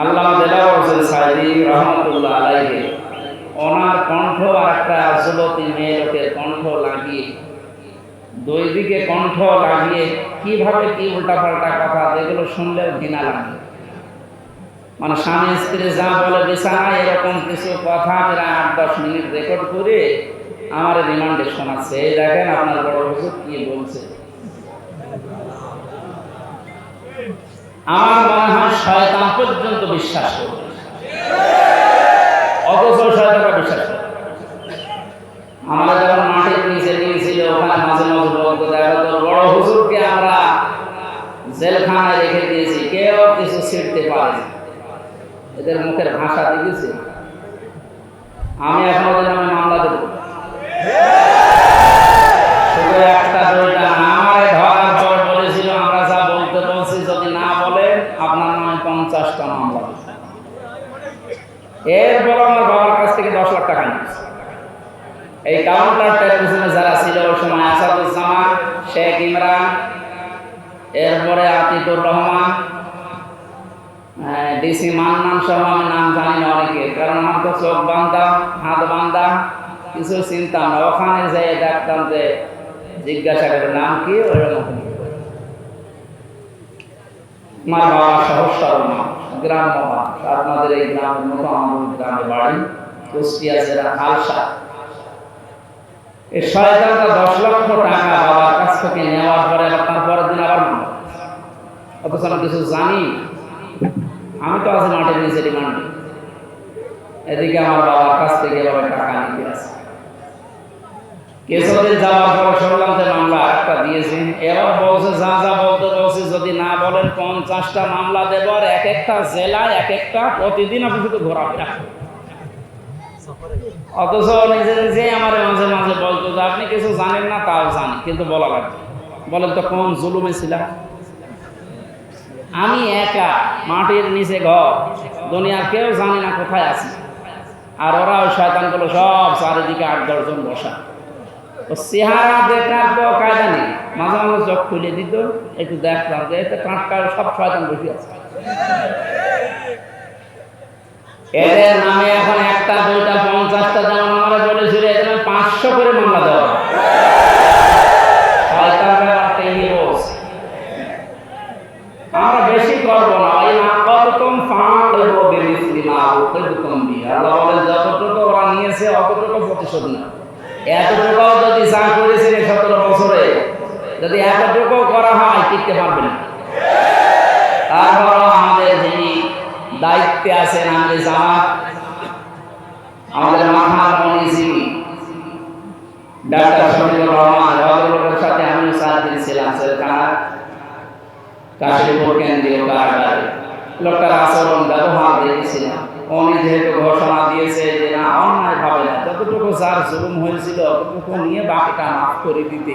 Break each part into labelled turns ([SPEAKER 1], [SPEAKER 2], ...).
[SPEAKER 1] আল্লাহ দেলাওয়ার হোসেন সাইদি রহমতুল্লাহ আলাইহি, ওনার কণ্ঠ আর একটা যুবতী মেয়ে কণ্ঠ লাগিয়ে দুই দিকে কণ্ঠ লাগিয়ে কীভাবে কি উল্টাপাল্টা কথা যেগুলো শুনলেও ঘৃণা লাগে। মানে স্বামী স্ত্রী যা বলে বিছানায় এরকম কিছু কথা এরা আট দশ মিনিট রেকর্ড করে আমার রিমান্ডে শোনাচ্ছে। এই দেখেন আপনার বড় হুজুর কি বলছে। আমার মনে হয় শয়তান পর্যন্ত বিশ্বাস করবে। শয়তানরা বিশ্বাস করে আমরা যখন মাঠের নিচে নিয়েছিল ওখানে মাঝে মাঝে বলতো, দেখা বড় হুজুরকে আমরা জেলখানায় রেখে দিয়েছি, কেউ কিছু ছিঁড়তে পারে এদের মুখের ভাষা দেখেছি? আমি এখন ওদের নামে মামলা দেব। একটা না, আমারে ধরার পর বলেছিল আমরা যা বলতে বলছি যদি না বলেন আপনার নামে পঞ্চাশটা মামলা দেব এরপর আমার বাবার কাছ থেকে দশ লাখ টাকা নিয়েছে। এই কাউন্টারটার পিছনে যারা ছিল, ওই সময় আসাদুজ্জামান, শেখ ইমরান, এরপরে আতিকুর রহমান ডিসি মান্নান সহ আমি নাম জানি না অনেকে, কারণ আমার তো চোখ বান্ধা, হাত বান্ধা, কিছু চিন্তা না। ওখানে যে দেখতাম যে জিজ্ঞাসা করে নাম কি? ওইরকম আমার বাবা সহজ সরল মানুষ, আপনাদের এই গ্রামের মতো আমার গ্রামে বাড়ি কুষ্টিয়া জেলা হালসা এই শয়তানটা দশ লক্ষ টাকা বাবার কাছ থেকে নেওয়ার পরে আবার তারপরের দিন আবার। অথচ আমি কিছু জানি। আমি তো আছি মাঠের নিচে রিমান্ডে এদিকে আমার বাবার কাছ থেকে এভাবে টাকা নিতে আছে কেশবদিন যাওয়ার পরে শুনলাম যে মামলা একটা দিয়েছে এবার বলছে যা যা যদি না বলেন পঞ্চাশটা মামলা দেব আর এক একটা জেলায় এক একটা প্রতিদিন আপনি শুধু ঘোরাফেরা অথচ নিজে আমার মাঝে মাঝে বলতো যে, আপনি কিছু জানেন না, তাও জানি, কিন্তু বলা লাগবে। বলেন তো, কোন জুলুমে ছিলাম? আমি একা, মাটির নিচে ঘর, দুনিয়ার কেউ জানি না কোথায় আছি। আর ওরা ওই শয়তানগুলো সব চারিদিকে আট দশজন বসা। কায়দা নেই মাঝে মাঝে চোখ খুলে দিত, একটু দেখলাম যে এতে টাটকা সব শয়তান বসে আছে। এদের নামে এখন একটা, দুইটা, পঞ্চাশটা যেমন আমরা বলেছিল, এদের পাঁচশো করে মামলা দেওয়া হয়। শয়তানরা একটা হিরোজ আমরা বেশি করব না ওই না কতক্ষণ ফাঁক দেবো বেমিসলি না কতক্ষণ দিয়ে আল্লাহ বলেন যতটুকু ওরা নিয়েছে অতটুকু প্রতিশোধ না এতটুকু যদি যা করেছিল সতেরো বছরে যদি এতটুকু করা হয় টিকতে পারবে না তারপরও আমাদের যিনি দায়িত্বে আছেন আমাদের জামাত, আমাদের মাথার মনিজিবি ডাক্তার শফিকুর রহমান ভদ্রলোকের সাথে আমি সারাদিন ছিলাম সেখানে কাশীপুর কেন্দ্রীয় কারাগারে। লোকটার আচরণ ব্যবহার দেখেছিলাম। উনি যেহেতু ঘোষণা দিয়েছে যে না অন্যায় ভাবে না, যতটুকু যার জুলুম হয়েছিল, ততটুকু নিয়ে বাকিটা মাফ করে দিতে।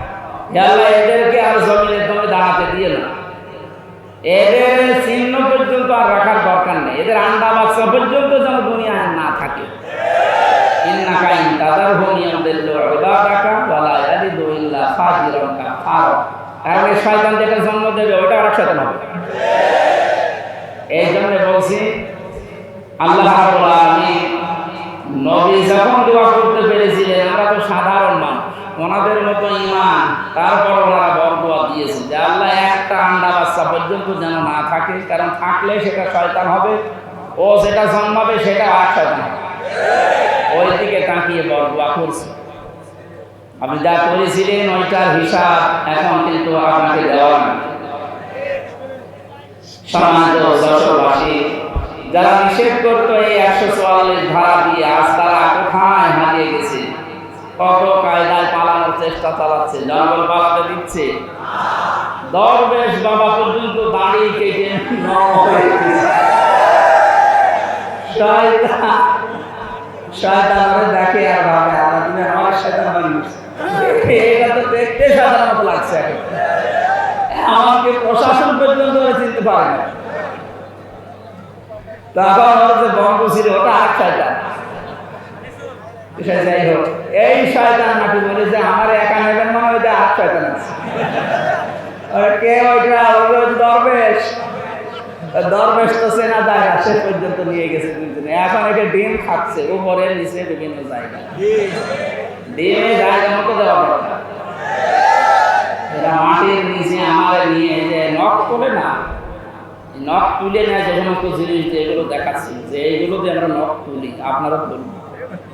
[SPEAKER 1] আল্লাহ এদেরকে আর জমিনে তুমি দাঁড়াতে দিয়ে না। এদের চিহ্ন পর্যন্ত আর রাখার দরকার নেই। এদের আন্ডা বাচ্চা পর্যন্ত যেন দুনিয়ায় না থাকে। আর জন্য আল্লাহ করতে আমরা তো সাধারণ মানুষ। ওনাদের মতো ইমান তারপর ওনারা বরদোয়া দিয়েছেন। যে আল্লাহ একটা আন্ডা বাচ্চা পর্যন্ত যেন না থাকে, কারণ থাকলে সেটা শয়তান হবে, ও যেটা জন্মাবে সেটা আর শয়তান ওই দিকে তাকিয়ে বরদোয়া করছে। আপনি যা করেছিলেন, ওইটার হিসাব এখন কিন্তু আপনাকে দেওয়া না সমাজ ও যারা নিষেধ করতো এই একশো চুয়াল্লিশ ধারা দিয়ে, আজ তারা কোথায় হারিয়ে গেছে? কত পালানোর চেষ্টা চালাচ্ছে জঙ্গল পালাতে দিচ্ছে। দরবেশ বাবা পর্যন্ত দাঁড়িয়ে কেটে দেখে আর ভাবে আমার বানিয়েছ এটা তো দেখতে লাগছে আমাকে প্রশাসন পর্যন্ত চিনতে পারে তখন ওর বঙ্গ ছিল, ওটা আর যাই হোক। এই শয়তান নাকি বলে যে আমার একা নেবেন মানে আর শয়তান আছে। কে ওইটা? ওই ওই দরবেশ। দরবেশ তো না শেষ পর্যন্ত নিয়ে গেছে এখন একে ডিম খাচ্ছে, উপরে, নিচে বিভিন্ন জায়গায় ডিমে জায়গা মতো দেওয়া দরকার মাটির নিচে আমার নিয়ে যে নখ তোলে না নখ তুলে নেয় যে সমস্ত জিনিস এগুলো দেখাচ্ছি, যে এইগুলো আমরা নখ তুলি। আপনারা তুলুন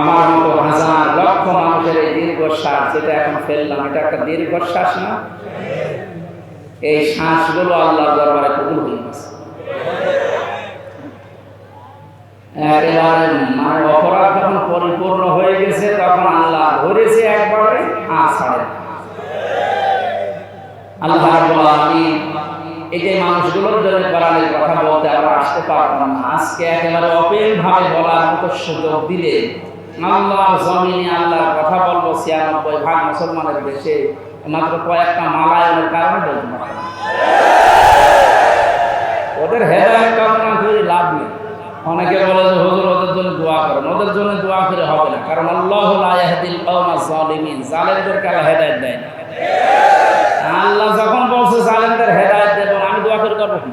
[SPEAKER 1] আমার মতো হাজার লক্ষ মানুষের এই দীর্ঘশ্বাস যেটা এখন ফেললাম, এটা একটা দীর্ঘশ্বাস না? এই শ্বাসগুলো আল্লাহর দরবারে কবুল হয়ে গেছে। একেবারে মানে অপরাধ যখন পরিপূর্ণ হয়ে গেছে, তখন আল্লাহ ধরেছে একবারে, আর আল্লাহ রাব্বুল এই যে মানুষগুলোর জন্য কথা বলতে আমরা আসতে পারতাম আজকে একেবারে অপেল ভাবে বলার মতো সুযোগ দিলে আল্লাহ জমিনে আল্লাহর কথা বলব ছিয়ানব্বই ভাগ মুসলমানের দেশে মাত্র কয়েকটা মালায়নের কারণে বলতে না। ওদের হেদায়ত কামনা করে লাভ নেই অনেকে বলে যে হুজুর, ওদের জন্য দোয়া করেন ওদের জন্য দোয়া করে হবে না কারণ আল্লাহ লা ইয়াহদিল কওমা যালিমিন জালেমদেরকে আল্লাহ হেদায়েত দেয় না আল্লাহ যখন বলছে জালেমদের হেদায়েত দেব, আমি দোয়া করে করব কি?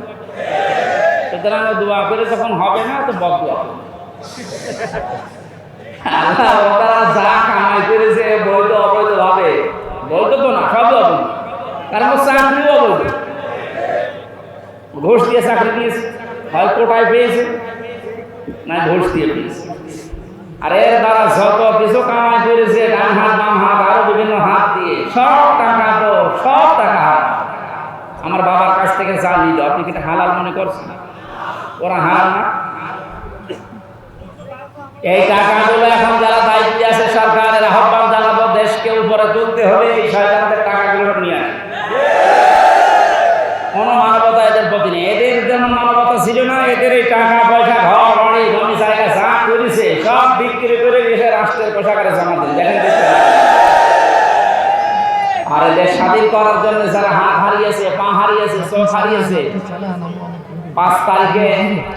[SPEAKER 1] সুতরাং দোয়া করে যখন হবে না, তো বদ দোয়া। আল্লাহ ওরা যা কামাই করেছে বৈধ অবৈধ ভাবে বৈধ তো না, সবই অবৈধ। কারণ ওর চাকরিও অবৈধ। ঘুষ দিয়ে চাকরি দিয়েছে। হয় কোটায় পেয়েছে, না ঘুষ দিয়ে পেয়েছে। আর এর দ্বারা যত কিছু কামাই করেছে, ডান হাত, বাম হাত, আরও বিভিন্ন হাত দিয়ে, সব টাকা তো, সব টাকা আমার বাবার কাছ থেকে যা নিল, আপনি কি হালাল মনে করছেন? ওরা হালাল না? এই টাকাগুলো এখন যারা দায়িত্বে আছে সরকারের আহ্বান জানাব, দেশকে উপরে তুলতে হলে এই শয়তানদের টাকাগুলো নিয়ে আসে কোনো মানবতা এদের প্রতি নেই। এদের যেমন মানবতা ছিল না, এদের এই টাকা, পয়সা, ঘর, বাড়ি, জমি, জায়গা যা করেছে, সব বিক্রি করে এসে রাষ্ট্রের কোষাগারে জমা দিন দেখেন আর এদের স্বাধীন করার জন্য যারা হাত হারিয়েছে, পা হারিয়েছে, চোখ হারিয়েছে, পাঁচ তারিখে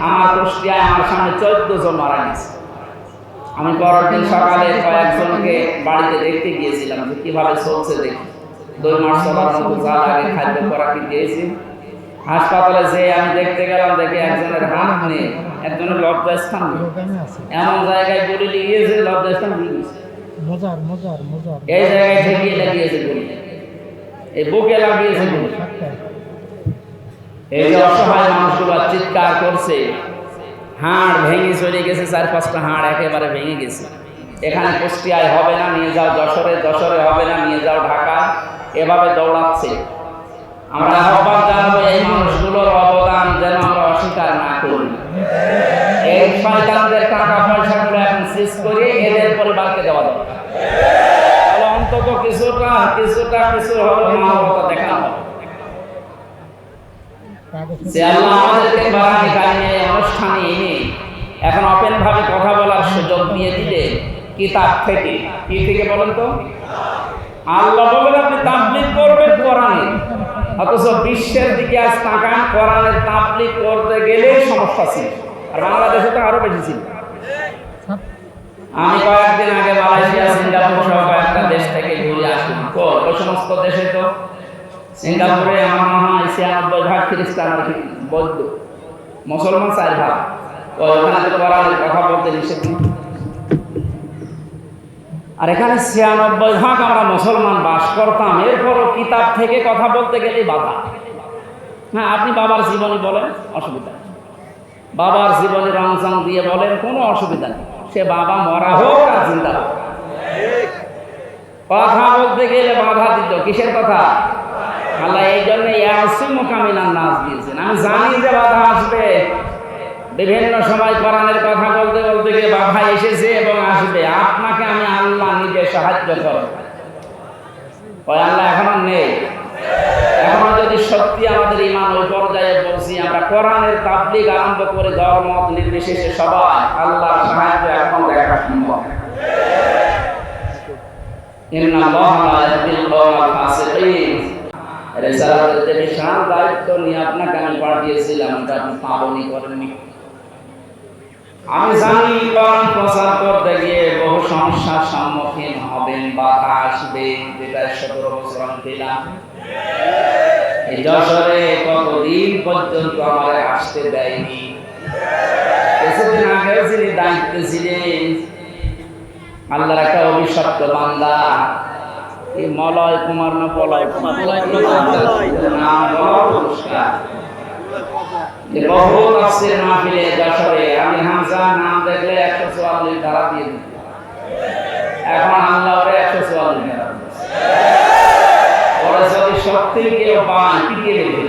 [SPEAKER 1] আমার কুষ্টিয়ায় আমার সামনে চোদ্দ জন মারা গেছে। আমি পরের দিন সকালে কয়েকজনকে বাড়িতে দেখতে গিয়েছিলাম যে কীভাবে চলছে দেখি। দুই মাস চলার মতো যা লাগে খাদ্য খোরাকি দিয়েছি। হাসপাতালে যে আমি দেখতে গেলাম দেখে একজনের হাত নেই একজনের লজ্জাস্থান এমন জায়গায় গুলি লিগিয়েছে লজ্জাস্থান
[SPEAKER 2] মজার মজার মজার।
[SPEAKER 1] এই জায়গায় ঠেকিয়ে লাগিয়েছে গুলি। এই বুকে লাগিয়েছে গুলি। এই যে অসহায় মানুষগুলো চিৎকার করছে হাড় ভেঙে চলে গেছে, চার পাঁচটা হাড় একেবারে ভেঙে গেছে। এখানে কুষ্টিয়ায় হবে না, নিয়ে যাও যশোরে যশোরে হবে না, নিয়ে যাও ঢাকা, এভাবে দৌড়াচ্ছে। আমরা আহ্বান জানাব এই মানুষগুলোর অবদান যেন আমরা অস্বীকার না করি। এই শয়তানদের টাকা পয়সাগুলো এখন শেষ করে এদের পরিবারকে দেওয়া দরকার। অন্তত কিছুটা কিছুটা, কিছু হলো মানবতা দেখানো হবে। যে আল্লাহ আমাদেরকে বারানি কালিমে অনুষ্ঠানে এনে এখন ওপেন ভাবে কথা বলার সুযোগ দিয়ে দিলে কিতাব থেকে? কি থেকে বলেন তো? আল্লাহ বলেন, আপনি তাবলিগ করবেন কোরআনে। অথচ বিশ্বের দিকে আজ তাকান কোরআনের তাবলিগ করতে গেলে সমস্যা ছিল। আর বাংলাদেশে তো আরও বেশি ছিল। আমি কয়েকদিন আগে মালয়েশিয়া, সিঙ্গাপুর সহ কয়েকটা দেশ থেকে ঘুরে আসলাম তো ওই সমস্ত দেশে তো সিঙ্গাপুরে আমার মনে হয় ছিয়ানব্বই ভাগ খ্রিস্টান আর কি, বৌদ্ধ। মুসলমান চার ভাগ। ওখানে তো কথা বলতে নিষেধ আর এখানে ছিয়ানব্বই ভাগ আমরা মুসলমান বাস করতাম। এরপরও কিতাব থেকে কথা বলতে গেলেই বাধা। হ্যাঁ আপনি বাবার জীবনী বলেন, অসুবিধা বাবার জীবনে রং চং দিয়ে বলেন, কোনো অসুবিধা নেই। সে বাবা মরা হোক আর চিন্তা কথা বলতে গেলে বাধা দিত। কিসের কথা? আল্লাহ এই জন্য ইয়াসি মোকামিনার নাচ দিয়েছেন। আমি জানি যে বাধা আসবে। বিভিন্ন সময় কোরআনের কথা বলতে বলতে গিয়ে বাধা এসেছে এবং আসবে। আপনাকে আমি আল্লাহ নিজে সাহায্য করব। ওই আল্লাহ এখনও নেই। এখনও যদি সত্যি আমাদের ইমান ওই পর্যায়ে বলছি আমরা কোরআনের তাবলিগ আরম্ভ করে ধর্মত নির্বিশেষে সবাই আল্লাহর সাহায্য এখন দেখা সম্ভব। আল্লাহ লা ইয়াহদিল কওমাল ফাসিকিন। যে বিশাল দায়িত্ব নিয়ে আপনাকে আমি পাঠিয়েছিলাম ওটা আপনি পালনই করেননি। আমি জানি কোরআন প্রচার করতে গিয়ে বহু সমস্যার সম্মুখীন হবেন বাধা আসবে যেটা সতেরো বছর আমি পেলাম যশোরে কতদিন পর্যন্ত আমার আসতে দেয়নি। কিছুদিন আগেও যিনি দায়িত্বে ছিলেন, আল্লাহর একটা অভিশপ্ত বান্দা এই মলয় কুমার না পলয় কুমার? বহু তাফসীর মাহফিলে যশোরে। আমি হামজা নাম দেখলে একশো চুয়াল্লিশ ধারা দিয়ে এখন আল্লাহ ওরে একশো চুয়াল্লিশ ধারা দিয়েছে। ওরা যদি সত্যি কেউ পিটিয়ে দেবে?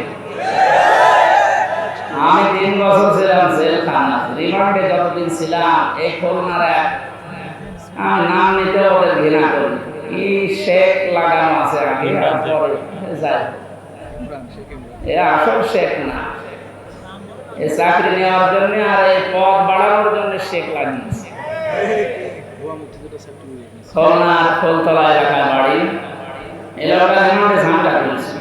[SPEAKER 1] আমি তিন বছর ছিলাম জেলখানা রিমান্ডে যতদিন ছিলাম এই খুলনার এক নাম নিতে ওদের ঘৃণা করি কি শেখ লাগানো আছে আগে আর পরে যাই। এ আসল শেখ না। চাকরি নেওয়ার জন্য আর এই পদ বাড়ানোর জন্য শেখ লাগিয়েছে। এলাকায় বাড়ি। এলাকাটা ঝামেলা করেছে